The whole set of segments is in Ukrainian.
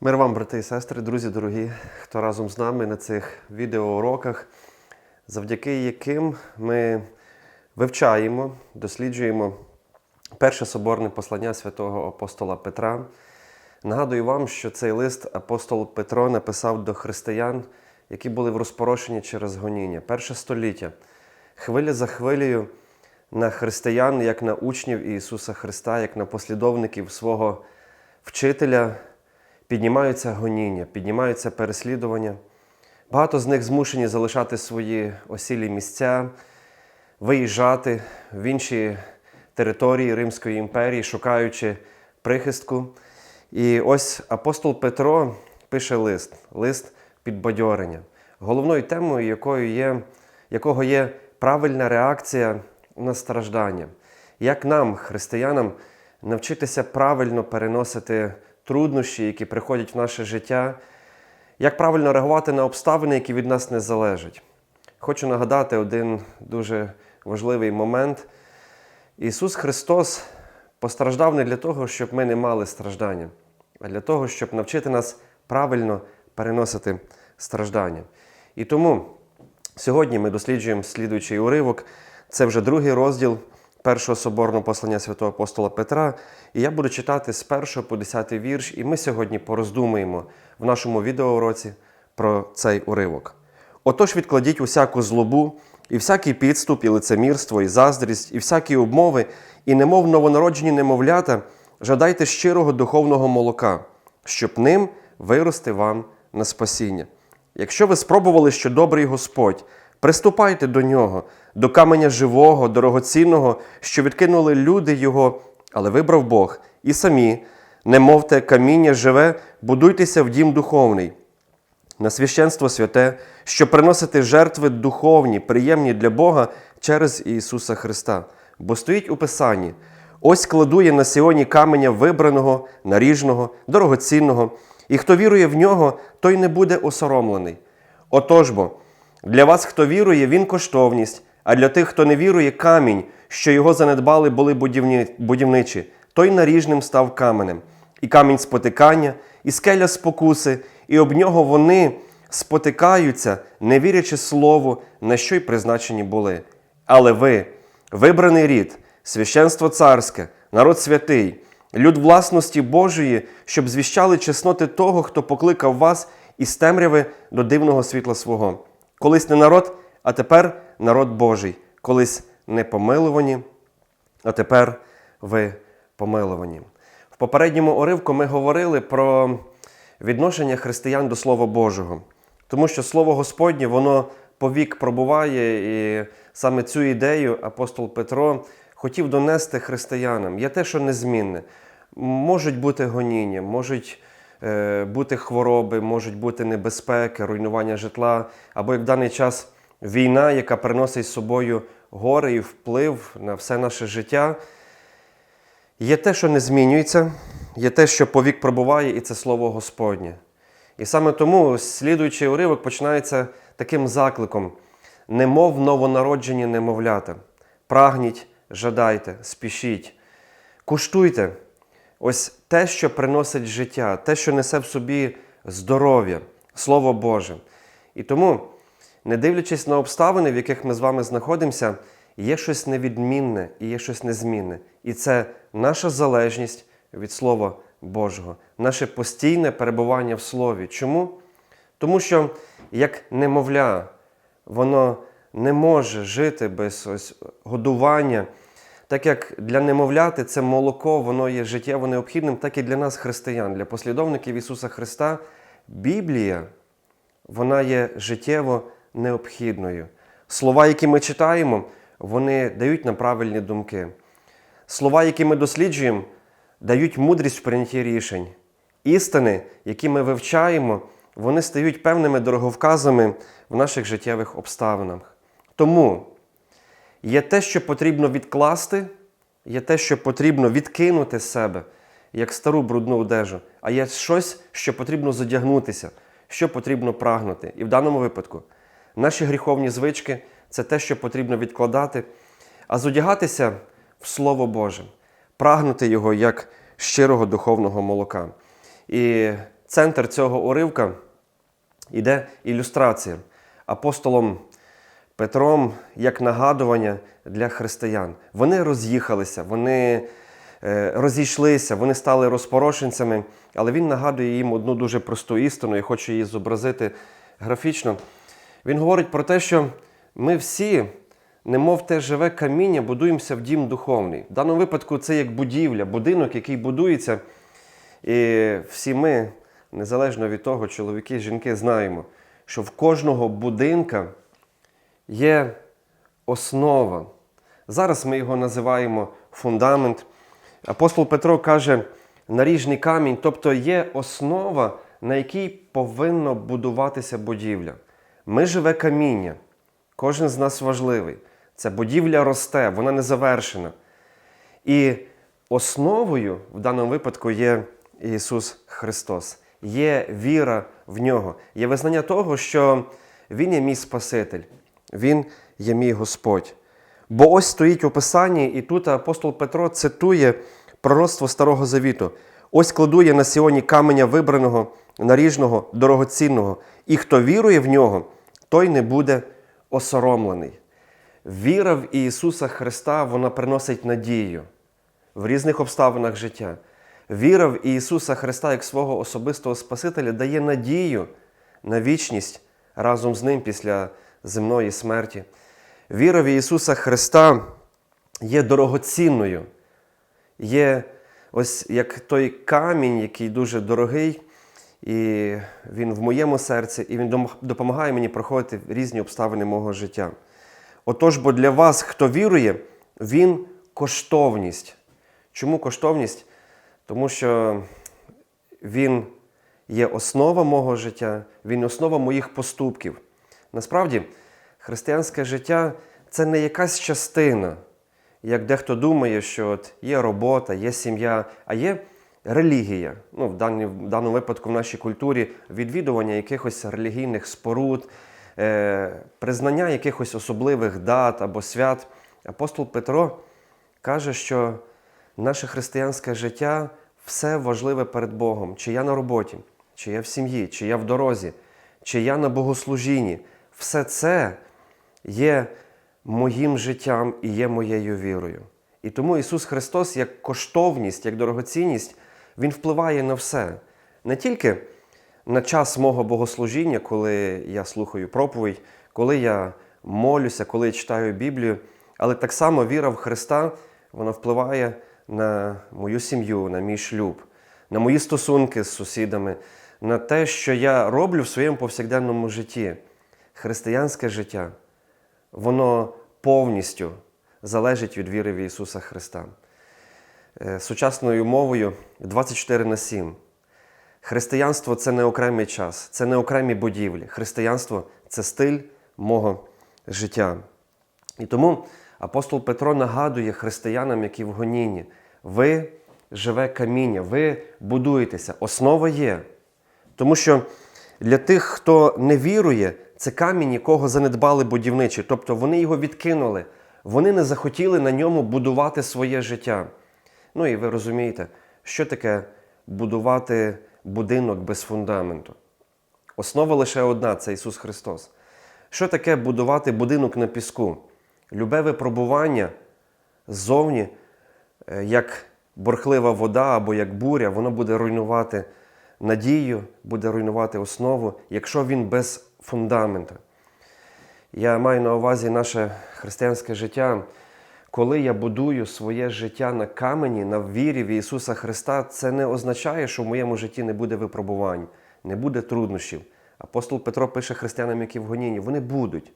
Мир вам, брати і сестри, друзі дорогі, хто разом з нами на цих відеоуроках, завдяки яким ми вивчаємо, досліджуємо перше соборне послання святого апостола Петра. Нагадую вам, що цей лист апостол Петро написав до християн, які були в розпорошенні через гоніння. Перше століття. Хвиля за хвилею на християн, як на учнів Ісуса Христа, як на послідовників свого вчителя, піднімаються гоніння, піднімаються переслідування. Багато з них змушені залишати свої осілі місця, виїжджати в інші території Римської імперії, шукаючи прихистку. І ось апостол Петро пише лист, лист підбадьорення, головною темою якою є, якого є правильна реакція на страждання. Як нам, християнам, навчитися правильно переносити труднощі, які приходять в наше життя, як правильно реагувати на обставини, які від нас не залежать. Хочу нагадати один дуже важливий момент. Ісус Христос постраждав не для того, щоб ми не мали страждання, а для того, щоб навчити нас правильно переносити страждання. І тому сьогодні ми досліджуємо слідуючий уривок. Це вже другий розділ першого соборного послання святого апостола Петра. І я буду читати з 1 по 10 вірш, і ми сьогодні пороздумуємо в нашому відеоуроці про цей уривок. Отож відкладіть усяку злобу, і всякий підступ, і лицемірство, і заздрість, і всякі обмови, і немов новонароджені немовлята, жадайте щирого духовного молока, щоб ним вирости вам на спасіння. Якщо ви спробували, що добрий Господь, приступайте до нього, до каменя живого, дорогоцінного, що відкинули люди його, але вибрав Бог, і самі, не мовте каміння живе, будуйтеся в дім духовний на священство святе, що приносити жертви духовні, приємні для Бога через Ісуса Христа. Бо стоїть у Писанні: ось кладує на Сіоні каменя вибраного, наріжного, дорогоцінного, і хто вірує в нього, той не буде осоромлений. Отож бо, для вас, хто вірує, він коштовність, а для тих, хто не вірує, камінь, що його занедбали, були будівні, будівничі, той наріжним став каменем, і камінь спотикання, і скеля спокуси, і об нього вони спотикаються, не вірячи слову, на що й призначені були. Але ви, вибраний рід, священство царське, народ святий, люд власності Божої, щоб звіщали чесноти того, хто покликав вас із темряви до дивного світла свого. Колись не народ, а тепер народ Божий, колись не помилувані, а тепер ви помилувані. В попередньому уривку ми говорили про відношення християн до Слова Божого, тому що Слово Господнє, воно повік пробуває, і саме цю ідею апостол Петро хотів донести християнам. Є те, що незмінне. Можуть бути гоніння, можуть бути хвороби, можуть бути небезпеки, руйнування житла, або як в даний час війна, яка приносить з собою гори і вплив на все наше життя. Є те, що не змінюється, є те, що повік пробуває, і це слово Господнє. І саме тому слідуючий уривок починається таким закликом: немов новонароджені немовлята. Прагніть, жадайте, спішіть, куштуйте ось те, що приносить життя, те, що несе в собі здоров'я, Слово Боже. І тому, не дивлячись на обставини, в яких ми з вами знаходимося, є щось невідмінне і є щось незмінне. І це наша залежність від Слова Божого, наше постійне перебування в Слові. Чому? Тому що як немовля, воно не може жити без ось годування. Так як для немовляти це молоко, воно є життєво необхідним, так і для нас, християн, для послідовників Ісуса Христа, Біблія, вона є життєво необхідною. Слова, які ми читаємо, вони дають нам правильні думки. Слова, які ми досліджуємо, дають мудрість в прийнятті рішень. Істини, які ми вивчаємо, вони стають певними дороговказами в наших життєвих обставинах. Тому є те, що потрібно відкласти, є те, що потрібно відкинути з себе, як стару брудну одежу, а є щось, що потрібно задягнутися, що потрібно прагнути. І в даному випадку наші гріховні звички це те, що потрібно відкладати, а зодягатися в Слово Боже, прагнути його як щирого духовного молока. І центр цього уривка йде ілюстрація апостолом Петром як нагадування для християн. Вони роз'їхалися, вони е, розійшлися, вони стали розпорошенцями, але він нагадує їм одну дуже просту істину, я хочу її зобразити графічно. Він говорить про те, що ми всі, немов те живе каміння, будуємося в дім духовний. В даному випадку це як будівля, будинок, який будується. І всі ми, незалежно від того, чоловіки, жінки, знаємо, що в кожного будинка є основа. Зараз ми його називаємо фундамент. Апостол Петро каже наріжний камінь, тобто є основа, на якій повинна будуватися будівля. Ми живе каміння, кожен з нас важливий. Ця будівля росте, вона не завершена. І основою в даному випадку є Ісус Христос, є віра в нього, є визнання того, що Він є мій Спаситель, Він є мій Господь. Бо ось стоїть у Писанні, і тут апостол Петро цитує пророцтво Старого Завіту. Ось кладу я на Сіоні каменя вибраного, наріжного, дорогоцінного, і хто вірує в нього, той не буде осоромлений. Віра в Ісуса Христа вона приносить надію в різних обставинах життя. Віра в Ісуса Христа як свого особистого Спасителя дає надію на вічність разом з Ним після земної смерті. Віра в Ісуса Христа є дорогоцінною, є ось як той камінь, який дуже дорогий, і він в моєму серці, і він допомагає мені проходити різні обставини мого життя. Отож, бо для вас, хто вірує, він коштовність. Чому коштовність? Тому що він є основа мого життя, він основа моїх поступків. Насправді, християнське життя це не якась частина, як дехто думає, що от є робота, є сім'я, а є релігія. Ну, в, даній, в даному випадку в нашій культурі відвідування якихось релігійних споруд, е, признання якихось особливих дат або свят. Апостол Петро каже, що наше християнське життя все важливе перед Богом. Чи я на роботі, чи я в сім'ї, чи я в дорозі, чи я на богослужінні. Все це є моїм життям і є моєю вірою. І тому Ісус Христос, як коштовність, як дорогоцінність, Він впливає на все. Не тільки на час мого богослужіння, коли я слухаю проповідь, коли я молюся, коли я читаю Біблію, але так само віра в Христа вона впливає на мою сім'ю, на мій шлюб, на мої стосунки з сусідами, на те, що я роблю в своєму повсякденному житті. Християнське життя, воно повністю залежить від віри в Ісуса Христа. Е, Сучасною мовою 24 на 7. Християнство це не окремий час, це не окремі будівлі. Християнство це стиль мого життя. І тому апостол Петро нагадує християнам, які в гонінні, ви живе каміння, ви будуєтеся, основа є. Тому що для тих, хто не вірує, це камінь, якого занедбали будівничі, тобто вони його відкинули, вони не захотіли на ньому будувати своє життя. Ну і ви розумієте, що таке будувати будинок без фундаменту. Основа лише одна це Ісус Христос. Що таке будувати будинок на піску? Любе випробування ззовні, е, як бурхлива вода або як буря, воно буде руйнувати надію, буде руйнувати основу, якщо він без фундамента. Я маю на увазі наше християнське життя. Коли я будую своє життя на камені, на вірі в Ісуса Христа, це не означає, що в моєму житті не буде випробувань, не буде труднощів. Апостол Петро пише християнам, які в гонінні, вони будуть.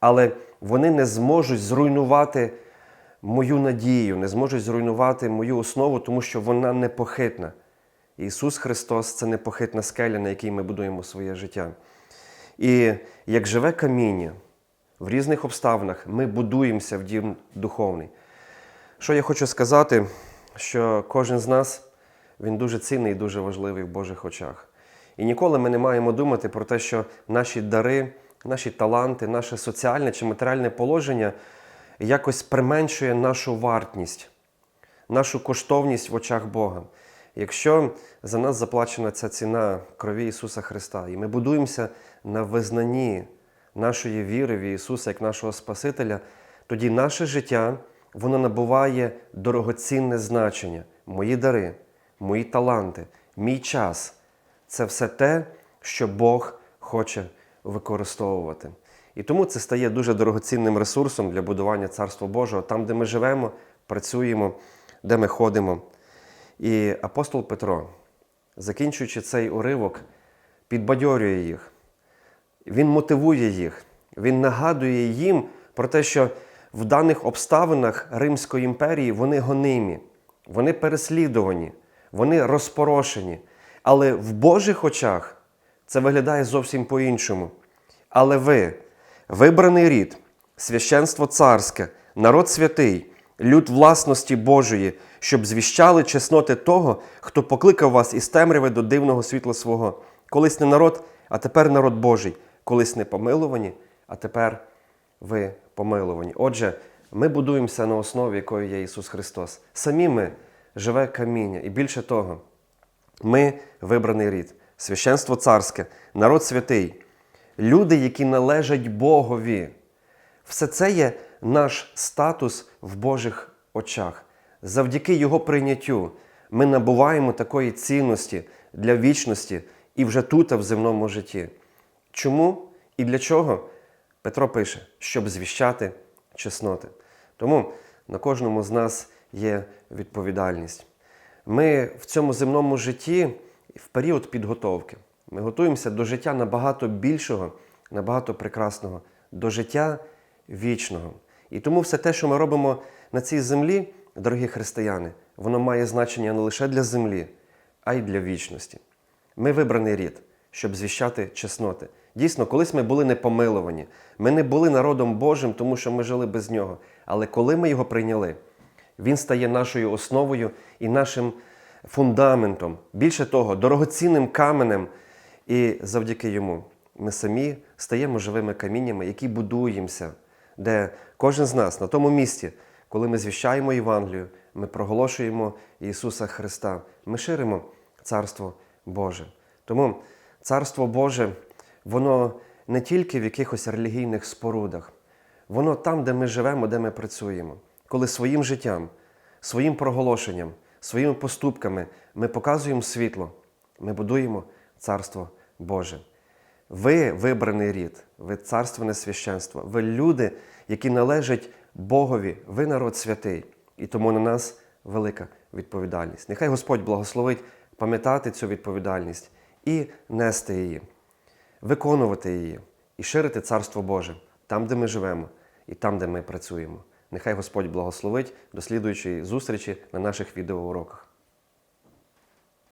Але вони не зможуть зруйнувати мою надію, не зможуть зруйнувати мою основу, тому що вона непохитна. Ісус Христос це непохитна скеля, на якій ми будуємо своє життя. І як живе каміння, в різних обставинах ми будуємося в дім духовний. Що я хочу сказати, що кожен з нас він дуже цінний і дуже важливий в Божих очах. І ніколи ми не маємо думати про те, що наші дари, наші таланти, наше соціальне чи матеріальне положення якось применшує нашу вартність, нашу коштовність в очах Бога. Якщо за нас заплачена ця ціна крові Ісуса Христа, і ми будуємося на визнанні нашої віри в Ісуса як нашого Спасителя, тоді наше життя воно набуває дорогоцінне значення. Мої дари, мої таланти, мій час це все те, що Бог хоче використовувати. І тому це стає дуже дорогоцінним ресурсом для будування Царства Божого, там, де ми живемо, працюємо, де ми ходимо. І апостол Петро, закінчуючи цей уривок, підбадьорює їх. Він мотивує їх, він нагадує їм про те, що в даних обставинах Римської імперії вони гонимі, вони переслідувані, вони розпорошені. Але в Божих очах це виглядає зовсім по-іншому. Але ви, вибраний рід, священство царське, народ святий, люд власності Божої, щоб звіщали чесноти того, хто покликав вас із темряви до дивного світла свого. Колись не народ, а тепер народ Божий, колись не помилувані, а тепер ви помилувані. Отже, ми будуємося на основі, якою є Ісус Христос. Самі ми живе каміння. І більше того, ми вибраний рід, священство царське, народ святий, люди, які належать Богові. Все це є наш статус в Божих очах. Завдяки Його прийняттю ми набуваємо такої цінності для вічності і вже тут, в земному житті. Чому і для чого? Петро пише, щоб звіщати чесноти. Тому на кожному з нас є відповідальність. Ми в цьому земному житті в період підготовки. Ми готуємося до життя набагато більшого, набагато прекрасного, до життя вічного. І тому все те, що ми робимо на цій землі, дорогі християни, воно має значення не лише для землі, а й для вічності. Ми вибраний рід, щоб звіщати чесноти. Дійсно, колись ми були непомиловані. Ми не були народом Божим, тому що ми жили без нього. Але коли ми його прийняли, він стає нашою основою і нашим фундаментом. Більше того, дорогоцінним каменем. І завдяки йому ми самі стаємо живими каміннями, які будуємося, де кожен з нас на тому місці, коли ми звіщаємо Євангелію, ми проголошуємо Ісуса Христа, ми ширимо Царство Боже. Тому Царство Боже, воно не тільки в якихось релігійних спорудах, воно там, де ми живемо, де ми працюємо, коли своїм життям, своїм проголошенням, своїми поступками ми показуємо світло, ми будуємо Царство Боже. Ви вибраний рід, ви царственне священство, ви люди, які належать Богові, ви народ святий. І тому на нас велика відповідальність. Нехай Господь благословить пам'ятати цю відповідальність і нести її, виконувати її і ширити Царство Боже там, де ми живемо, і там, де ми працюємо. Нехай Господь благословить до слідуючої зустрічі на наших відеоуроках.